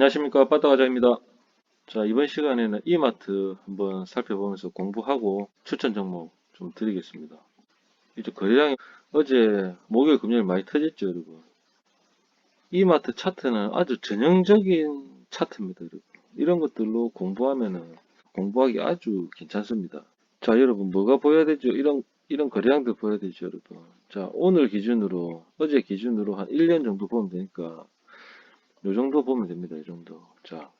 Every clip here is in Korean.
안녕하십니까 빠따과장입니다. 자 이번 시간에는 이마트 한번 살펴보면서 공부하고 추천 종목 좀 드리겠습니다. 이제 거래량이 어제 목요일 금요일 많이 터졌죠 여러분. 이마트 차트는 아주 전형적인 차트입니다 여러분. 이런 것들로 공부하면은 공부하기 아주 괜찮습니다. 자 여러분 뭐가 보여야 되죠? 이런 이런 거래량들 보여야 되죠 여러분. 자 오늘 기준으로 어제 기준으로 한 1년 정도 보면 되니까 요 정도 보면 됩니다. 이 정도. 자,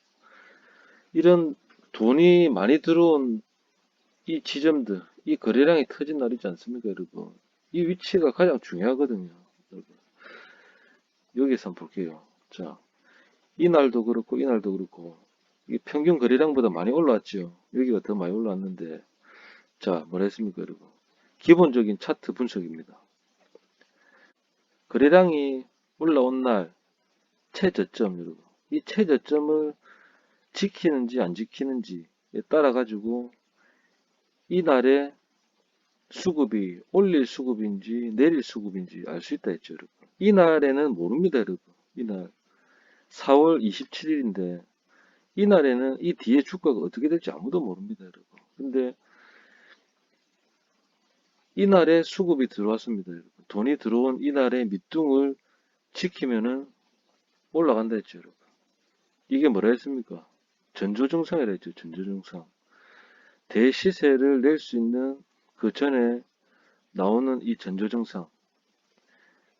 이런 돈이 많이 들어온 이 지점들, 이 거래량이 터진 날 있지 않습니까, 여러분? 이 위치가 가장 중요하거든요, 여러분. 여기서 한번 볼게요. 자, 이 날도 그렇고, 이 날도 그렇고, 이 평균 거래량보다 많이 올라왔죠. 여기가 더 많이 올라왔는데, 자, 뭐라 했습니까, 여러분? 기본적인 차트 분석입니다. 거래량이 올라온 날, 최저점 여러분 이 최저점을 지키는지 안 지키는지에 따라 가지고 이날의 수급이 올릴 수급인지 내릴 수급인지 알 수 있다 했죠 여러분. 이날에는 모릅니다 여러분. 이날 4월 27일인데 이날에는 이 뒤에 주가가 어떻게 될지 아무도 모릅니다 여러분. 근데 이날에 수급이 들어왔습니다 여러분. 돈이 들어온 이날의 밑둥을 지키면은 올라간다 했죠, 여러분. 이게 뭐라 했습니까? 전조증상이라 했죠, 전조증상. 대시세를 낼 수 있는 그 전에 나오는 이 전조증상.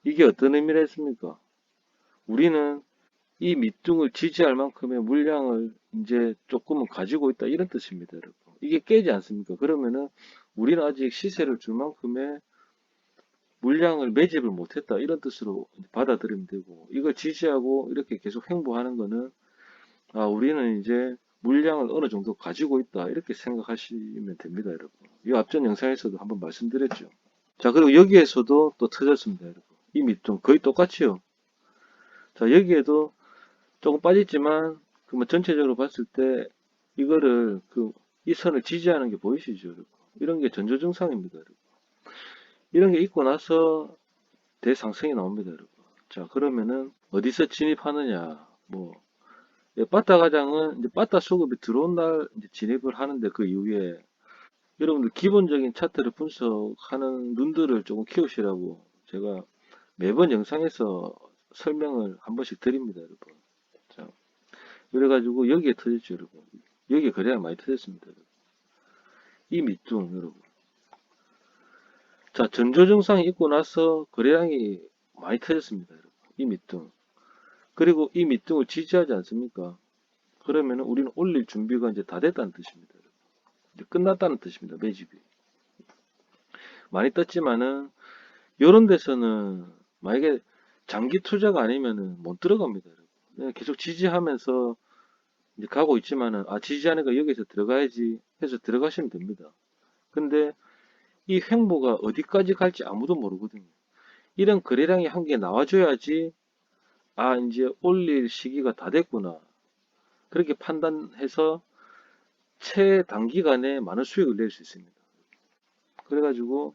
이게 어떤 의미를 했습니까? 우리는 이 밑둥을 지지할 만큼의 물량을 이제 조금은 가지고 있다 이런 뜻입니다, 여러분. 이게 깨지 않습니까? 그러면은 우리는 아직 시세를 줄 만큼의 물량을 매집을 못했다. 이런 뜻으로 받아들이면 되고 이걸 지지하고 이렇게 계속 횡보하는 거는 아 우리는 이제 물량을 어느 정도 가지고 있다. 이렇게 생각하시면 됩니다 여러분. 이 앞전 영상에서도 한번 말씀드렸죠. 자 그리고 여기에서도 또 터졌습니다 여러분. 이 밑둥 거의 똑같이요. 자 여기에도 조금 빠졌지만 그러면 전체적으로 봤을 때 이거를 그 이 선을 지지하는 게 보이시죠 여러분? 이런 게 전조 증상입니다 여러분 이런 게 있고 나서 대상승이 나옵니다, 여러분. 자, 그러면은 어디서 진입하느냐? 뭐 예, 빠따 가장은 이제 빠따 수급이 들어온 날 진입을 하는데 그 이후에 여러분들 기본적인 차트를 분석하는 눈들을 조금 키우시라고 제가 매번 영상에서 설명을 한 번씩 드립니다, 여러분. 자, 그래가지고 여기에 터졌죠, 여러분. 여기에 거래가 많이 터졌습니다, 여러분. 이 밑둥, 여러분. 자, 전조 증상이 있고 나서 거래량이 많이 터졌습니다. 여러분. 이 밑둥. 그리고 이 밑둥을 지지하지 않습니까? 그러면 우리는 올릴 준비가 이제 다 됐다는 뜻입니다. 여러분. 이제 끝났다는 뜻입니다. 매집이. 많이 떴지만은 이런 데서는 만약에 장기 투자가 아니면은 못 들어갑니다. 여러분. 그냥 계속 지지하면서 이제 가고 있지만은 아 지지하니까 여기서 들어가야지 해서 들어가시면 됩니다. 근데 이 횡보가 어디까지 갈지 아무도 모르거든요. 이런 거래량이 한 개 나와줘야지 아 이제 올릴 시기가 다 됐구나 그렇게 판단해서 최단기간에 많은 수익을 낼 수 있습니다. 그래가지고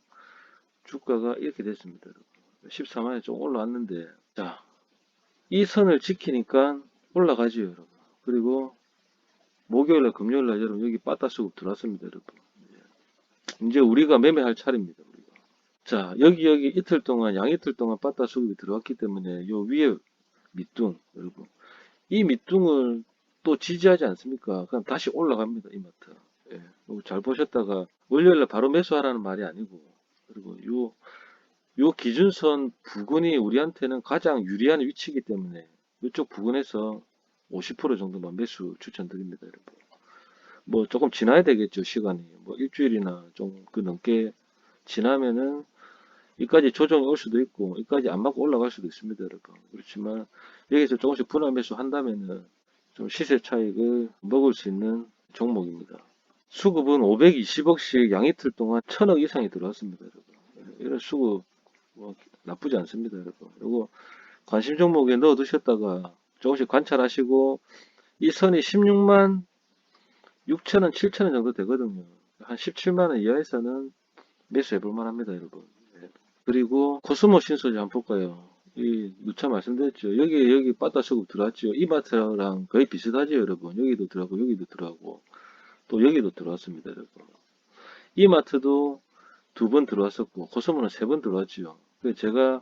주가가 이렇게 됐습니다. 14만에 좀 올라왔는데 자 이 선을 지키니까 올라가죠 여러분. 그리고 목요일날 금요일날 여러분 여기 빠따 수급 들어왔습니다 여러분. 이제 우리가 매매할 차례입니다. 우리가. 자, 여기 여기 이틀 동안 양 이틀 동안 빠따 수급이 들어왔기 때문에 요 위에 밑둥 여러분 이 밑둥을 또 지지하지 않습니까? 그럼 다시 올라갑니다. 이마트. 예, 잘 보셨다가 월요일날 바로 매수하라는 말이 아니고 그리고 요, 요 기준선 부근이 우리한테는 가장 유리한 위치이기 때문에 이쪽 부근에서 50% 정도만 매수 추천드립니다. 여러분. 뭐 조금 지나야 되겠죠 시간이. 뭐 일주일이나 좀 그 넘게 지나면은 이까지 조정이 올 수도 있고 이까지 안 맞고 올라갈 수도 있습니다 여러분. 그렇지만 여기서 조금씩 분할 매수 한다면은 좀 시세 차익을 먹을 수 있는 종목입니다. 수급은 520억씩 양이틀 동안 1000억 이상이 들어왔습니다 여러분. 이런 수급 뭐 나쁘지 않습니다 여러분. 그리고 관심 종목에 넣어 두셨다가 조금씩 관찰하시고 이 선이 16만 6천원, 7천원 정도 되거든요. 한 17만원 이하에서는 매수해 볼만 합니다, 여러분. 네. 그리고 코스모 신소재 한번 볼까요? 이 누차 말씀드렸죠. 여기 여기 빠따 수급 들어왔죠. 이마트랑 거의 비슷하죠, 여러분. 여기도 들어가고 여기도 들어가고 또 여기도 들어왔습니다, 여러분. 이마트도 두 번 들어왔었고 코스모는 세 번 들어왔지요. 그래서 제가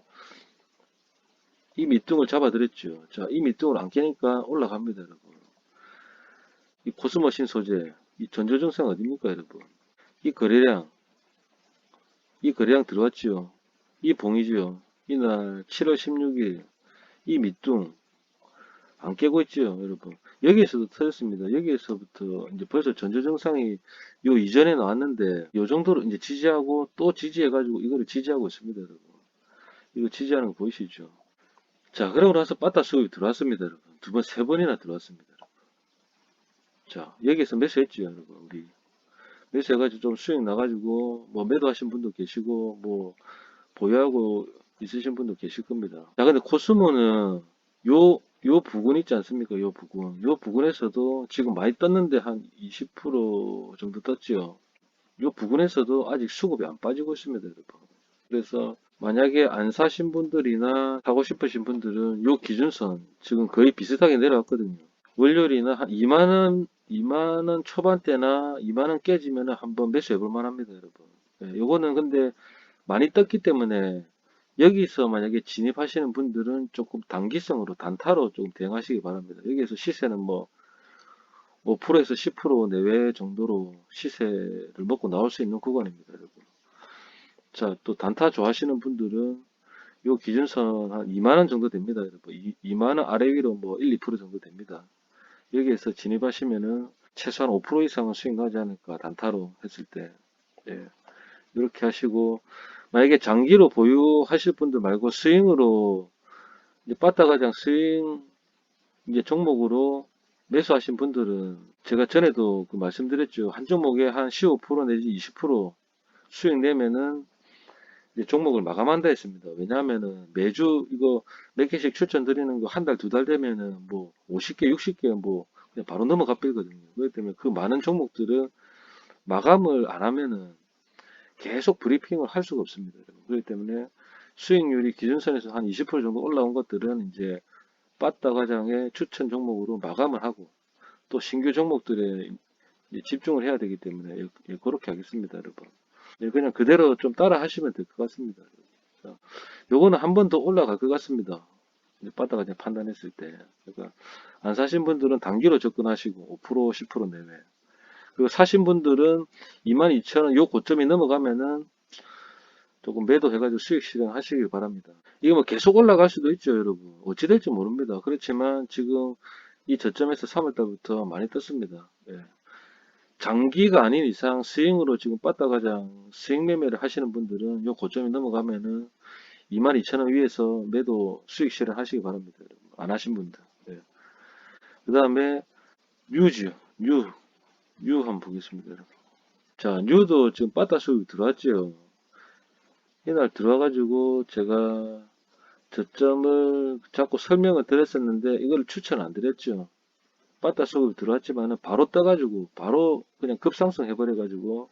이 밑둥을 잡아드렸죠. 자, 이 밑둥을 안 깨니까 올라갑니다, 여러분. 이 코스모신 소재, 이 전조증상 어딥니까, 여러분? 이 거래량, 이 거래량 들어왔지요. 이 봉이지요. 이날 7월 16일 이 밑둥 안 깨고 있죠, 여러분. 여기에서도 터졌습니다. 여기에서부터 이제 벌써 전조 증상이 요 이전에 나왔는데 요 정도로 이제 지지하고 또 지지해가지고 이거를 지지하고 있습니다, 여러분. 이거 지지하는 거 보이시죠? 자, 그러고 나서 빠따 수급이 들어왔습니다, 여러분. 두 번, 세 번이나 들어왔습니다. 자, 여기에서 매수 했죠, 여러분. 우리 매수 해가지고 좀 수익 나가지고 뭐 매도하신 분도 계시고 뭐 보유하고 있으신 분도 계실 겁니다. 자, 근데 코스모는 요, 요 부근 있지 않습니까? 요 부근. 요 부근에서도 지금 많이 떴는데 한 20% 정도 떴지요. 요 부근에서도 아직 수급이 안 빠지고 있습니다, 여러분. 그래서 만약에 안 사신 분들이나 사고 싶으신 분들은 요 기준선 지금 거의 비슷하게 내려왔거든요. 월요일이나 한 2만원, 2만원 초반대나 2만원 깨지면 한번 매수해 볼 만 합니다, 여러분. 예, 요거는 근데 많이 떴기 때문에 여기서 만약에 진입하시는 분들은 조금 단기성으로 단타로 좀 대응하시기 바랍니다. 여기에서 시세는 뭐 5%에서 10% 내외 정도로 시세를 먹고 나올 수 있는 구간입니다, 여러분. 자, 또 단타 좋아하시는 분들은 요 기준선 한 2만원 정도 됩니다, 여러분. 2, 만원 아래 위로 뭐 1, 2% 정도 됩니다. 여기에서 진입하시면은 최소한 5% 이상은 수익 나지 않을까, 단타로 했을 때. 예. 이렇게 하시고, 만약에 장기로 보유하실 분들 말고 스윙으로 이제 빠따가장 스윙 이제 종목으로 매수하신 분들은 제가 전에도 그 말씀드렸죠. 한 종목에 한 15% 내지 20% 수익 내면은 종목을 마감한다 했습니다. 왜냐하면은 매주 이거 몇 개씩 추천드리는 거 한 달, 두 달 되면은 뭐 50개, 60개 뭐 그냥 바로 넘어가 버리거든요. 그렇기 때문에 그 많은 종목들은 마감을 안 하면은 계속 브리핑을 할 수가 없습니다. 그렇기 때문에 수익률이 기준선에서 한 20% 정도 올라온 것들은 이제 빠따 과장의 추천 종목으로 마감을 하고 또 신규 종목들에 집중을 해야 되기 때문에 예, 예, 그렇게 하겠습니다, 여러분. 예, 그냥 그대로 좀 따라 하시면 될 것 같습니다. 자, 요거는 한 번 더 올라갈 것 같습니다. 이제 판단했을 때. 그러니까 안 사신 분들은 단기로 접근하시고 5% 10% 내외. 그리고 사신 분들은 22,000원 요 고점이 넘어가면은 조금 매도해가지고 수익 실현하시길 바랍니다. 이거 뭐 계속 올라갈 수도 있죠, 여러분. 어찌 될지 모릅니다. 그렇지만 지금 이 저점에서 3월달부터 많이 떴습니다. 예. 장기가 아닌 이상 스윙으로 지금 빠따가장 스윙 매매를 하시는 분들은 요 고점이 넘어가면은 22,000원 위에서 매도 수익 실현 하시기 바랍니다. 여러분. 안 하신 분들. 예. 그 다음에 뉴지요. 뉴. 뉴 한번 보겠습니다. 여러분. 자, 뉴도 지금 빠따 수익 들어왔죠. 이날 들어와가지고 제가 저점을 자꾸 설명을 드렸었는데 이걸 추천 안 드렸죠. 빠따 수급이 들어왔지만은 바로 떠가지고 바로 그냥 급상승 해버려가지고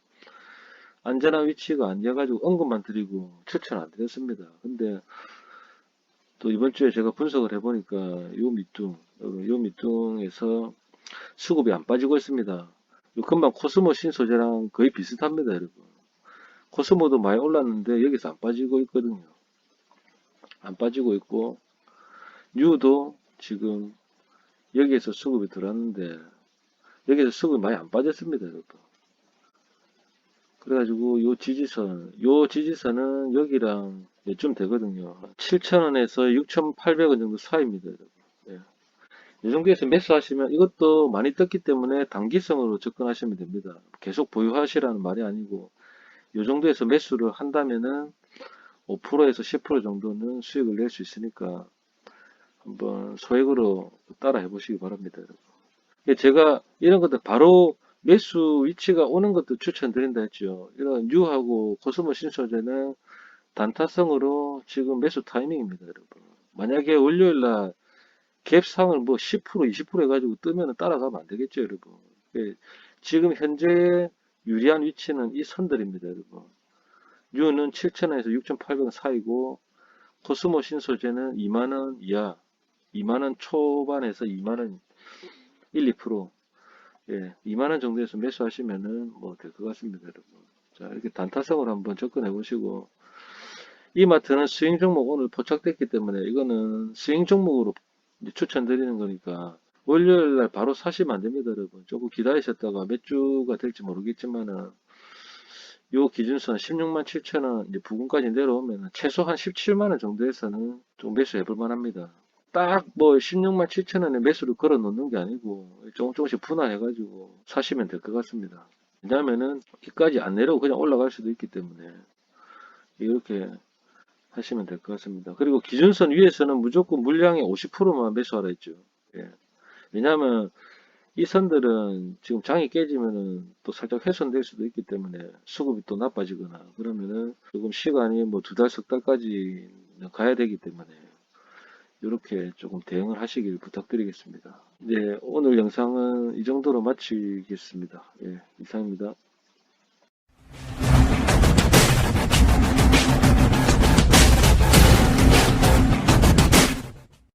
안전한 위치가 아니어가지고 언급만 드리고 추천 안 드렸습니다. 근데 또 이번 주에 제가 분석을 해보니까 요 밑둥, 요 밑둥에서 수급이 안 빠지고 있습니다. 요 금방 코스모 신소재랑 거의 비슷합니다, 여러분. 코스모도 많이 올랐는데 여기서 안 빠지고 있거든요. 안 빠지고 있고 뉴도 지금 여기에서 수급이 들어왔는데 여기에서 수급이 많이 안 빠졌습니다, 여러분. 그래가지고 요 지지선, 요 지지선은 여기랑 좀 되거든요. 7,000원에서 6,800원 정도 사이입니다. 예. 이 정도에서 매수하시면 이것도 많이 떴기 때문에 단기성으로 접근하시면 됩니다. 계속 보유하시라는 말이 아니고 이 정도에서 매수를 한다면은 5%에서 10% 정도는 수익을 낼 수 있으니까 한번 소액으로 따라 해보시기 바랍니다. 여러분. 예, 제가 이런 것들 바로 매수 위치가 오는 것도 추천드린다 했죠. 이런 뉴하고 코스모 신소재는 단타성으로 지금 매수 타이밍입니다, 여러분. 만약에 월요일날 갭상을 뭐 10% 20% 해가지고 뜨면 따라가면 안 되겠죠, 여러분. 예, 지금 현재 유리한 위치는 이 선들입니다, 여러분. 뉴는 7,000원에서 6,800원 사이고 코스모 신소재는 2만원 이하, 2만원 초반에서 2만원 1, 2%, 예, 2만원 정도에서 매수하시면은 뭐 될 것 같습니다, 여러분. 자, 이렇게 단타성으로 한번 접근해 보시고, 이마트는 스윙 종목 오늘 포착됐기 때문에 이거는 스윙 종목으로 추천드리는 거니까 월요일 날 바로 사시면 안 됩니다, 여러분. 조금 기다리셨다가 몇 주가 될지 모르겠지만은 요 기준선 16만 7천 원 이제 부근까지 내려오면 최소 한 17만 원 정도에서는 좀 매수해 볼 만합니다. 딱 뭐 16만 7천 원에 매수를 걸어 놓는 게 아니고 조금 조금씩 분할해 가지고 사시면 될 것 같습니다. 왜냐면은 여기까지 안 내려오고 그냥 올라갈 수도 있기 때문에 이렇게 하시면 될 것 같습니다. 그리고 기준선 위에서는 무조건 물량의 50%만 매수하라 했죠. 예. 왜냐하면 이 선들은 지금 장이 깨지면은 또 살짝 훼손될 수도 있기 때문에 수급이 또 나빠지거나 그러면은 조금 시간이 뭐 두 달, 석 달까지 가야 되기 때문에 이렇게 조금 대응을 하시길 부탁드리겠습니다. 네, 오늘 영상은 이 정도로 마치겠습니다. 예, 이상입니다.